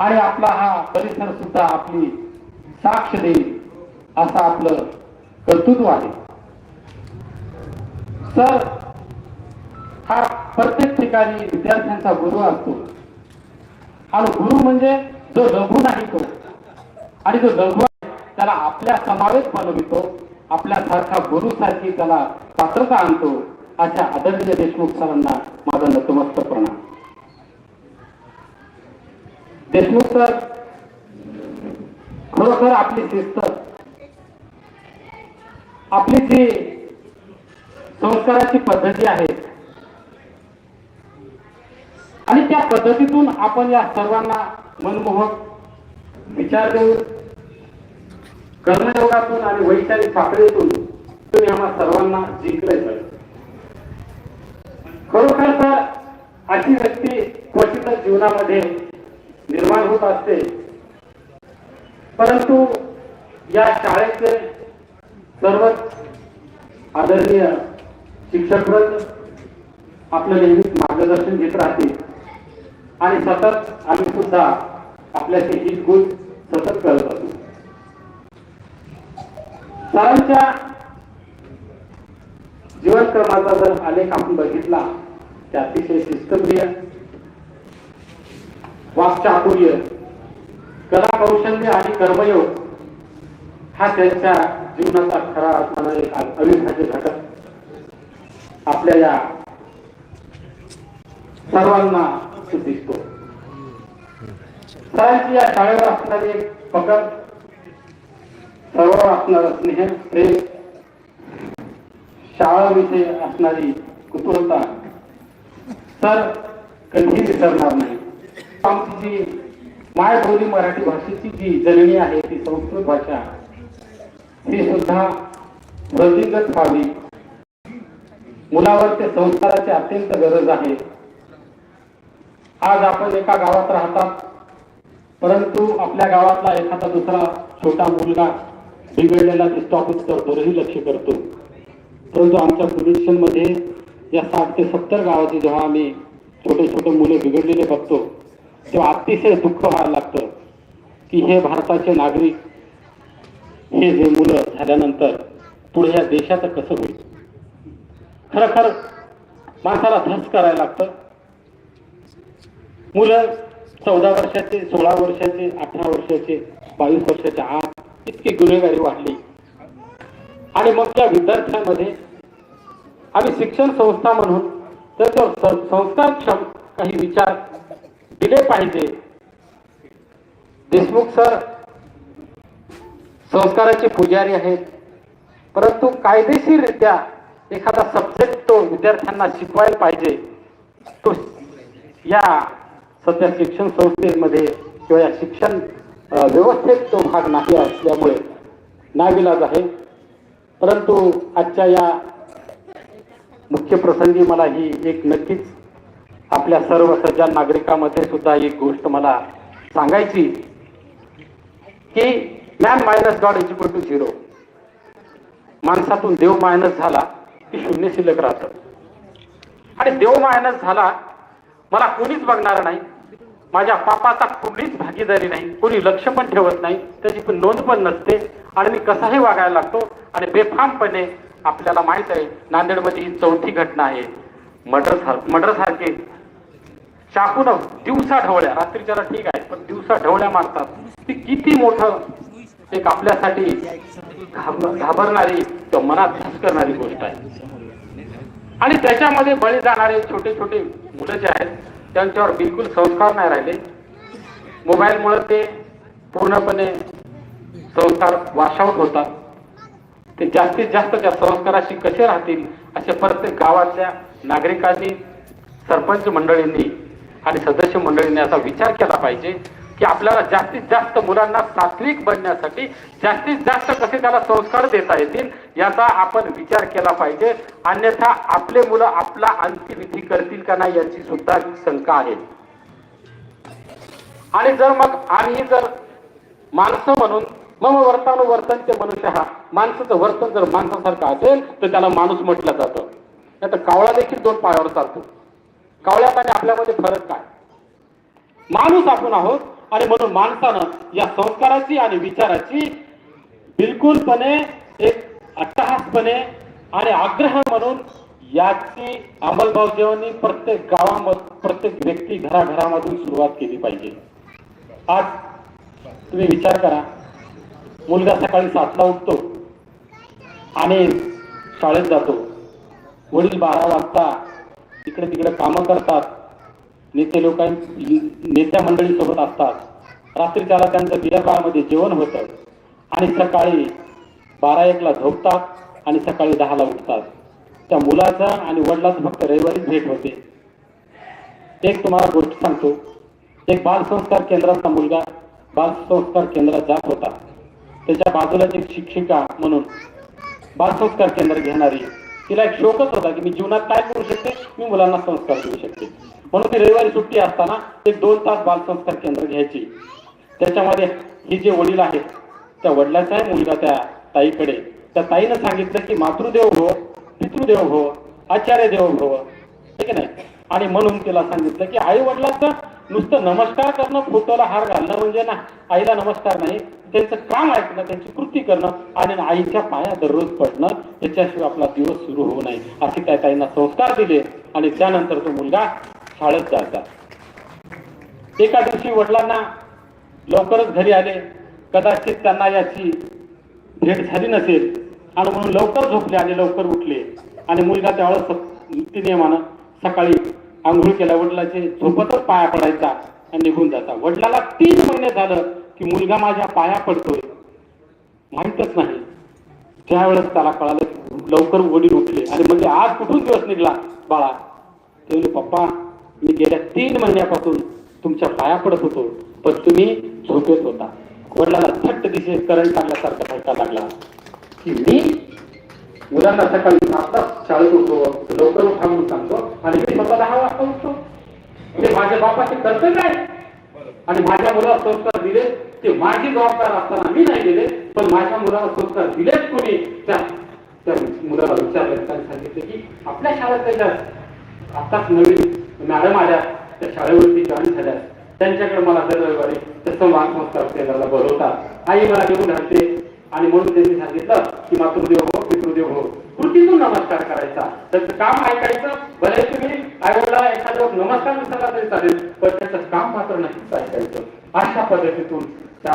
आणि आपला हा परिसर सुद्धा आपली साक्ष देईल असं आपलं कर्तृत्व आहे. सर हा प्रत्येक ठिकाणी विद्यार्थ्यांचा गुरु असतो. आणि गुरु म्हणजे जो लघु नाही तो. आणि जो लघु आहे त्याला आपल्या समावेश बनवितो आपल्यासारखा गुरुसारखी त्याला पात्रता आणतो अशा आदरणीय देशमुख सरांना माझा नतमस्तक प्रणाम. देशमुख सर खरोखर आपली शिस्त आपली जी संस्काराची पद्धती आहे. आणि त्या पद्धतीतून आपण या सर्वांना मनमोहक विचार देऊन कर्मयोगातून आणि वैचारिक पातळीतून तुम्ही आम्हा सर्वांना जिंकले सर. खरोखर तर अशी व्यक्ती क्वचितच जीवनामध्ये निर्माण होत असते. परंतु या शाळेचे सर्वच आदरणीय शिक्षकवृंद आपलं नेहमीच मार्गदर्शन घेत राहतील. आणि सतत आम्ही सुद्धा आपल्याशी हित गुण सतत करत असू. सरांच्या जीवनक्रमाचा जर आलेख आपण बघितला. ते अतिशय शिस्तप्रिय वाक्चातुर्य कला कौशल्य आणि कर्मयोग हा त्यांच्या जीवनाचा खरा असणारा एक अविभाज्य घटक. आपल्या या सर्वांना दिसतो. सरांची या शाळेवर असणारी एक पकड सर्वांवर असणार स्नेह प्रेम शाळाविषयी असणारी कुतूहलता सर कधीही विसरणार नाही. आमची जी मायबोली मराठी भाषेची जी जननी आहे ती संस्कृत भाषा ही सुद्धा वृद्धिंगत व्हावी. मुलावर ते संस्काराची अत्यंत गरज आहे. आज आपण एका गावात राहतात परंतु आपल्या गावातला एखादा दुसरा छोटा मुलगा बिघडलेला दिसतो आपण त्यावरही लक्ष करतो. परंतु आमच्या पोल्युशनमध्ये या साठ ते सत्तर गावाचे जेव्हा आम्ही छोटे छोटे मुले बिघडलेले बघतो तेव्हा अतिशय दुःख व्हायला लागतं की हे भारताचे नागरिक हे जे मुलं झाल्यानंतर पुढे या देशाचं कसं होईल? खरं माणसाला धस करायला लागतं. मुलं चौदा वर्षाचे सोळा वर्षाचे अठरा वर्षाचे बावीस वर्षाच्या आत इतकी गुन्हेगारी वाढली. आणि मग त्या विद्यार्थ्यांमध्ये आम्ही शिक्षण संस्था म्हणून त्याच्यावर संस्थाक्षम संस्कारक्षम काही विचार दिले पाहिजे. देशमुख सर संस्काराचे पुजारी आहेत. परंतु कायदेशीररित्या एखादा सब्जेक्ट तो विद्यार्थ्यांना शिकवायला पाहिजे. तो या सध्या शिक्षण संस्थेमध्ये किंवा या शिक्षण व्यवस्थेत तो भाग नाही असल्यामुळे नाविलाज आहे. परंतु आजच्या या मुख्य प्रसंगी मला ही एक नक्कीच आपल्या सर्व सज्जन नागरिकांमध्ये सुद्धा एक गोष्ट मला सांगायची. की man minus god is equal to zero माणसातून देव मायनस झाला की शून्य शिल्लक राहतं. आणि देव मायनस झाला मला कोणीच बघणार नाही. माझ्या पापाचा कुणीच भागीदारी नाही. कोणी लक्ष पण ठेवत नाही. त्याची पण नोंद पण नसते. आणि मी कसाही वागायला लागतो. आणि बेफामपणे आपल्याला माहीत आहे नांदेडमध्ये ही चौथी घटना आहे. मर्डर सार मर्डर सारखे चाकून दिवसा ढवळ्या रात्रीच्याला ठीक आहे पण दिवसा ढवळ्या मारतात. ती किती मोठं एक आपल्यासाठी घाब- घाबरणारी किंवा मनात धस करणारी गोष्ट आहे. आणि त्याच्यामध्ये बळी जाणारे छोटे छोटे मुलं जे आहेत त्यांच्यावर बिलकुल संस्कार नाही राहिले. मोबाईलमुळे ते पूर्णपणे संस्कार वाशावत होतात. ते जास्तीत जास्त त्या संस्काराशी कसे राहतील असे प्रत्येक गावातल्या नागरिकांनी सरपंच मंडळींनी आणि सदस्य मंडळींनी याचा विचार केला पाहिजे की आपल्याला जास्तीत जास्त मुलांना सात्विक बनण्यासाठी जास्तीत जास्त कसे त्याला संस्कार देता येतील याचा आपण विचार केला पाहिजे. अन्यथा आपले मुलं आपला अंत्यविधी करतील का नाही याची सुद्धा शंका आहे. आणि जर मग आम्ही जर माणसं म्हणून मम वर्तानुवर्तन ते मनुष्य हा माणसाचं वर्तन जर माणसासारखं असेल तर त्याला माणूस म्हटलं जातं. नाही तर कावळा देखील दोन पायावर चालतो. कावळ्यात आणि आपल्यामध्ये फरक काय? माणूस आपण आहोत आणि म्हणून माणसानं या संस्काराची आणि विचाराची बिलकुलपणे एक अट्टहासपणे आणि आग्रह म्हणून याची अंमलबजावणी प्रत्येक गावामध्ये प्रत्येक व्यक्ती घराघरामधून सुरुवात केली पाहिजे. आज तुम्ही विचार करा. मुलगा सकाळी सातला उठतो आणि शाळेत जातो. वडील बारा वाजता इकडे तिकडे कामं करतात. नेते लोकां नेत्या मंडळीसोबत असतात. रात्री त्याला त्यांचं बिअरबारमध्ये जेवण होतं. आणि सकाळी बारा एकला झोपतात आणि सकाळी दहाला उठतात. त्या मुलाचा आणि वडिलाचं फक्त रविवारी भेट होते. एक तुम्हाला गोष्ट सांगतो. एक बालसंस्कार केंद्राचा मुलगा बालसंस्कार केंद्रात जात होता. त्याच्या बाजूलाच एक शिक्षिका म्हणून बालसंस्कार केंद्र घेणारी तिला एक शोकच होता की मी जीवनात काय करू शकते? मी मुलांना संस्कार देऊ शकते. म्हणून ती रविवारी सुट्टी असताना ते दोन तास बालसंस्कार केंद्र घ्यायची. त्याच्यामध्ये हे जे वडील आहेत त्या वडिलाचाही मुलगा त्या ताईकडे. त्या ताईनं सांगितलं की मातृदेव हो पितृदेव हो आचार्य देव हो. ठीक आहे नाही? आणि म्हणून तिला सांगितलं की आई वडिलांचं नुसतं नमस्कार करणं फोटोला हार घालणं म्हणजे ना आईला नमस्कार नाही. त्यांचं काम ऐकणं त्यांची कृती करणं आणि आईच्या पाया दररोज पडणं याच्याशिवाय आपला दिवस सुरू होऊ नये. असे त्या ताईंना संस्कार दिले आणि त्यानंतर तो मुलगा शाळेत जातात एका दिवशी वडिलांना लवकरच घरी आले. कदाचित त्यांना याची भेट झाली नसेल. आणि म्हणून लवकर झोपले आणि लवकर उठले. आणि मुलगा त्यावेळेस नियमानं सकाळी आंघोळ केल्या वडिलाचे झोपतच पाया पडायचा आणि निघून जाता वडिलाला तीन महिने झालं की मुलगा माझ्या पाया पडतोय. माहीतच नाही. त्यावेळेस त्याला कळालं की लवकर वडील उठले. आणि म्हणजे आज कुठून दिवस निघला? बाळा ते पप्पा मी गेल्या तीन महिन्यापासून तुमच्या पाया पडत होतो पण तुम्ही झोपेत होता. वडिलाला थट्ट दिशे करंट टाकल्यासारखा फटका लागला. की मी मुलांना सकाळी आता शाळेत उठतो लवकर थांबून सांगतो आणि मी स्वतः दहा वाजता उठतो ते माझ्या बापाचे कर्तव्य काय आणि माझ्या मुलाला संस्कार दिले. ते माझी जबाबदार असताना मी नाही दिले पण माझ्या मुलाला संस्कार दिलेच कोणी त्या त्या मुलाला विचारलं. त्यांनी सांगितलं की आपल्या शाळेत त्याच्यात आताच नवीन मॅडम आल्या त्या शाळेवरती जॉईन झाल्या. त्यांच्याकडे मला दर रविवारी तसं मान संस्कार केंद्राला बोलवतात. आई मला घेऊन राहते आणि म्हणून त्यांनी सांगितलं की मातृदेव हो पितृदेव हो. कृतीतून नमस्कार करायचा. त्याचं काम ऐकायचं भले तुम्ही आईवडिला एखाद्या नमस्कार विसरला तरी चालेल पण त्याचं काम मात्र नक्कीच ऐकायचं. अशा पद्धतीतून त्या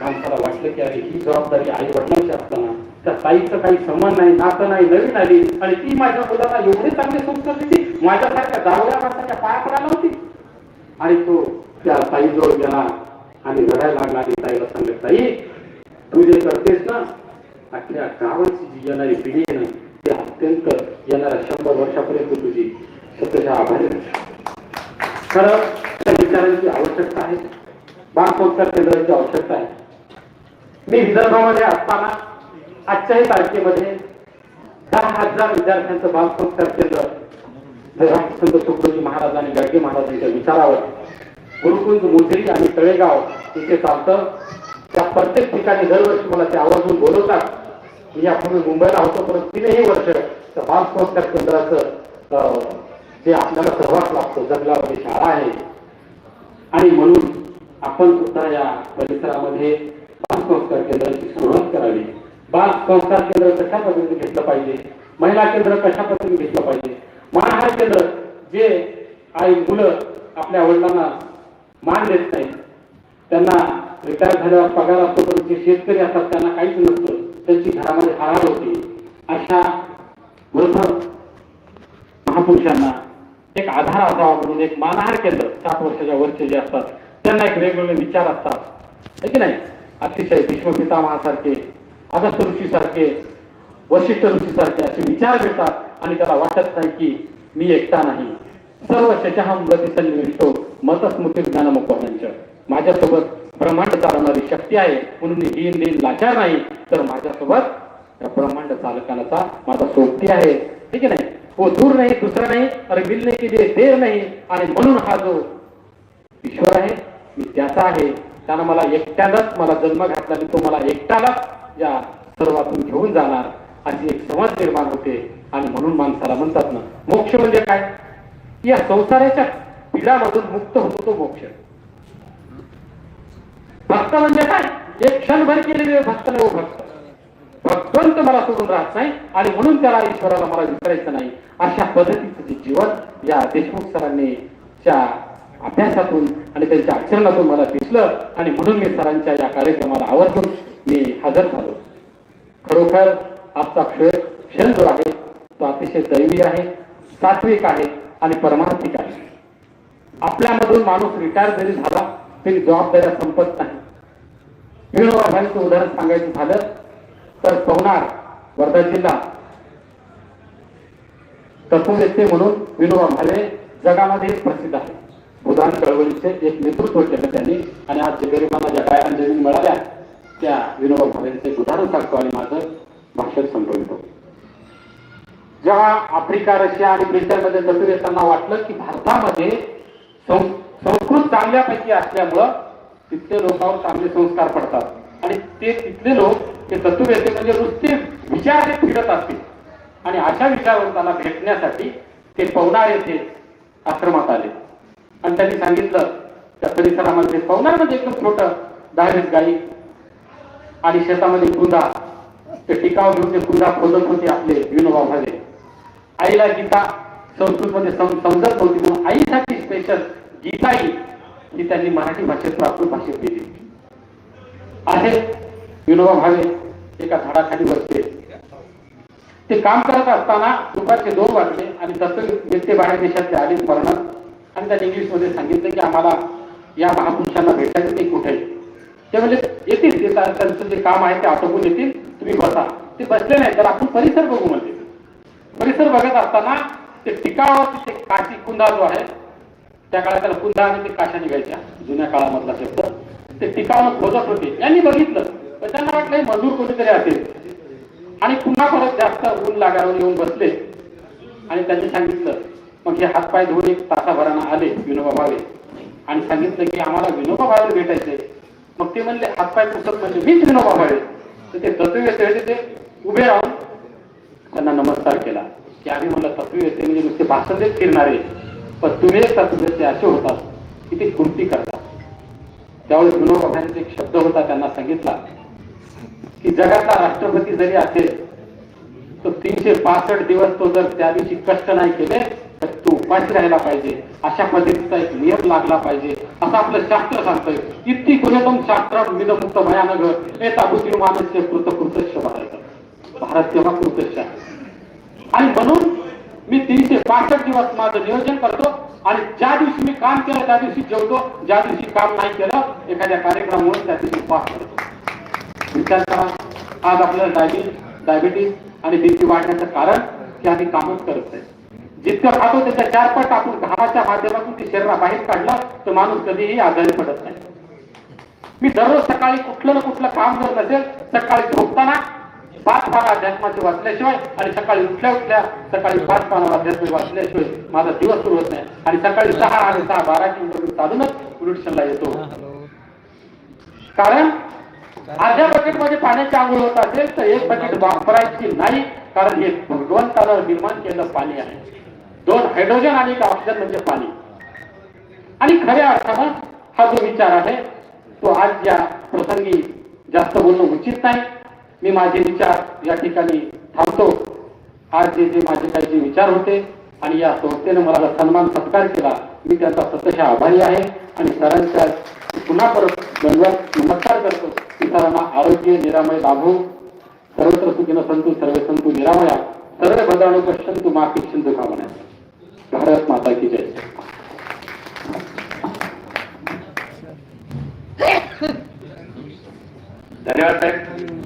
माणसाला वाटलं की अरे ही जबाबदारी आई वडिलांची असताना त्या ताईचं काही समान नाही नातं नाही नवीन आली आणि ती माझ्या मुलाला एवढे चांगले संस्कार देते माझ्यासारख्या दावड्या माणसाच्या पाया पडायला होती आणि तो त्या ताईजवळ गेला आणि रडायला लागला आणि ताईला सांगितलं ताई तू जे करतेस ना अख्ख्या गावाची जी येणारी पिढी आहे ना ती अत्यंत येणाऱ्या शंभर वर्षापर्यंत तुझी सत्यच्या आभारी खरं त्या विचारांची आवश्यकता आहे. बाळकोत्तर केंद्राची आवश्यकता आहे. मी विदर्भामध्ये असताना आजच्याही तारखेमध्ये दहा हजार विद्यार्थ्यांचं बालसंस्कार केंद्र हे राष्ट्रसंत तुकडोजी महाराज आणि गाडगे महाराजांच्या विचारावर गुरुकुंज मोझरी आणि तळेगाव इथे चालतं. त्या प्रत्येक ठिकाणी दरवर्षी मला ते आवर्जून बोलवतात. मी यापूर्वी मुंबईला होतो परत तीनही वर्ष त्या बाल संस्कार केंद्राचं अं, आपल्याला सहवास लागतो जंगलामध्ये शाळा आहे. आणि म्हणून आपण सुद्धा या परिसरामध्ये बाल संस्कार केंद्राची सुरुवात करावी. बाल संस्कार केंद्र कशा पद्धतीने घेतलं पाहिजे? महिला केंद्र कशा पद्धतीने घेतलं पाहिजे? महाहार केंद्र जे आई मुलं आपल्या वडिलांना मान देत नाही त्यांना रिटायर झाल्यावर पगार असतो पण जे शेतकरी असतात त्यांना काहीच नसतं. त्यांची घरामध्ये हार होती. अशा वृद्ध महापुरुषांना एक आधार असावा म्हणून एक मानहार केंद्र साठ वर्षाच्या वरचे जे असतात त्यांना एक वेगवेगळे विचार असतात. है की नाही? अतिशय भीष्मपितामहासारखे अगस्त ऋषीसारखे वशिष्ठ ऋषीसारखे असे विचार घेतात आणि त्याला वाटत नाही की मी एकटा नाही. सर्व शचहम गती संनिविष्टो मतस्मृती ज्ञानमुख माझ्यासोबत ब्रह्मांड चालवणारी शक्ती आहे म्हणून मी दीन लाचार नाही. तर माझ्यासोबत या ब्रह्मांड चालकाचा माझा सोबती आहे. ठीक आहे नाही? हो दूर नाही दुसरा नाही अरे मिलने के लिए देर नाही. आणि म्हणून हा जो ईश्वर आहे मी त्याचा आहे. त्यानं मला एकट्यालाच मला जन्म घातला आणि तो मला एकट्यालाच या सर्वातून घेऊन जाणार. अशी एक समज निर्माण होते. आणि म्हणून माणसाला म्हणतात ना मोक्ष म्हणजे काय? या संसाराच्या पिढ्यामधून मुक्त होतो तो मोक्ष. भक्त म्हणजे काय? एक क्षणभर केलेले भक्त नाही हो भक्त. भक्तवंत मला सोडून राहत नाही आणि म्हणून त्याला ईश्वराला मला विसरायचं नाही. अशा पद्धतीचं जे जीवन या देशमुख सरांनी च्या अभ्यासातून आणि त्यांच्या आचरणातून मला दिसलं आणि म्हणून मी सरांच्या या कार्यक्रमाला आवर्जून मी हजर झालो. खरोखर आजचा क्षण क्षण जो आहे तो अतिशय दैवी आहे सात्विक आहे आणि परमार्थिक आहे. आपल्यामधून माणूस रिटायर जरी झाला असलेली जबाबदाऱ्या संपत नाही विनोबा उदाहरण सांगायचं झालं तर पवनार वर्धा जिल्हा तत्व तत्ववेत्ते म्हणून विनोबा भावे जगामध्ये प्रसिद्ध आहे भूदान चळवळीचे एक नेतृत्व केलं त्यांनी आणि आज जे गरिबांना ज्या गायरान जमीन मिळाल्या त्या विनोबा भावेचे उदाहरण सांगतो आणि माझं भाषण संपवितो. जेव्हा आफ्रिका रशिया आणि ब्रिटनमध्ये तत्ववेत्तांना वाटलं की भारतामध्ये संस्कृत चांगल्यापैकी असल्यामुळं तिथले लोकांवर चांगले संस्कार पडतात. आणि ते तिथले लोक ते तत्ववेत्ते म्हणजे नुसते विचार जे फिरत असतील. आणि अशा विचारवंतांना भेटण्यासाठी ते पवनार येथे आश्रमात आले. आणि त्यांनी सांगितलं त्या परिसरामध्ये पवनार म्हणजे एकदम छोट दहावीस गाई आणि शेतामध्ये कुंदा. ते टिकाव घेऊन ते कुंदा खोदत होते आपले विनोबा भावे. आईला गीता संस्कृतमध्ये समजत होती म्हणून आईसाठी स्पेशल गीताई ही त्यांनी मराठी भाषेत प्राकृत भाषेत दिली आहे विनोबा भावे एका झाडाखाली बसले. ते काम करत असताना दुपारचे दोन वाजले आणि दत्तक व्यक्ती बाहेर देशातले आले स्मरणात आणि त्यांनी इंग्लिशमध्ये सांगितलं की आम्हाला या महापुरुषांना भेटायचं ते कुठे. ते म्हणजे येतील ते त्यांचं जे काम आहे ते आटोपून येतील. तुम्ही बसा. ते बसले नाही तर आपण परिसर बघू म्हणजे परिसर बघत असताना ते टिकावावरती ते काशी कुंदा जो आहे त्या काळात त्याला कुंदा आणि ते काशा निघायच्या जुन्या काळामधला शब्द. ते टिकावं खोजत होते. यांनी बघितलं. पण त्यांना वाटलं मजूर कोणीतरी असेल. आणि पुन्हा परत जास्त ऊन लागावर येऊन बसले. आणि त्यांनी सांगितलं मग हे हातपाय धुवून एक तासाभरानं आले विनोबा भावे. आणि सांगितलं की आम्हाला विनोबा भावे भेटायचे मग ते म्हणले हातपाय पुस्तक म्हणजे मीच विनोबा भावे. तर ते तत्ववेत्ते होते ते उभे राहून त्यांना नमस्कार केला. की आम्ही म्हणलं तत्ववेत्ते म्हणजे नुसते भाषण देत फिरणारे. पण तुम्ही असे होतात की ते कृती करतात. त्यावेळेस विनोबा एक शब्द होता त्यांना सांगितला की जगाचा राष्ट्रपती जरी असेल तर तीनशे पासष्ट दिवस तो जर त्या दिवशी कष्ट नाही केले तर तो उपाशी राहायला पाहिजे. अशा पद्धतीचा एक नियम लागला पाहिजे. असं आपलं शास्त्र सांगतंय. इतकी गुणतम शास्त्र विधमुक्त भयानक हे ताबुती कृत कृतश्य भारत भारत तेव्हा कृतश्य आहे. आणि म्हणून मी तीनशे पासष्ट दिवस माझं नियोजन करतो आणि ज्या दिवशी मी काम केलं त्या दिवशी जेवतो. ज्या दिवशी काम नाही केलं एखाद्या कार्यक्रमामुळे त्या दिवशी पास करतो. विचार करा. आज आपल्याला डायबिटीस डायबिटीस आणि बीपी वाढण्याचं कारण की आम्ही कामच करत नाही. जितकं खातो त्याच्या चार पट आपण घामाच्या माध्यमातून ते शरीराबाहेर काढलं तर माणूस कधीही आजारी पडत नाही. मी दररोज सकाळी कुठलं ना कुठलं काम जर नसेल सकाळी झोपताना पाच पाना अध्यात्माचे वाचल्याशिवाय आणि सकाळी उठल्या उठल्या सकाळी पाच पाना अध्यात्म वाचल्याशिवाय माझा दिवस सुरू होत नाही. आणि सकाळी सहा आणि सहा बारा किलोमीटर चालूनच उलटशनला येतो. कारण अर्ध्या बकेटमध्ये पाण्याची आंघोळ होत असेल तर एक बकेट वापरायची नाही कारण हे भगवंतानं निर्माण केलेलं पाणी आहे. दोन हायड्रोजन आणि एक ऑक्सिजन म्हणजे पाणी. आणि खऱ्या अर्थानं हा जो विचार आहे तो आज या प्रसंगी जास्त बोलणं उचित नाही. मी माझे विचार या ठिकाणी थांबतो. आज जे जे माझे काही जे विचार होते आणि या संस्थेनं मला सन्मान सत्कार केला मी त्यांचा सतशा आभारी आहे आणि सरांच्या पुन्हा परत दंडवत नमस्कार करतो. की सरांना आरोग्य निरामय लाभो सर्वत्र सुखीनं संतू सर्व संतू निरामया सर्व भद्राणू पश्यंतु माफी सिंधू कामना. भारत माता की जय. धन्यवाद साहेब.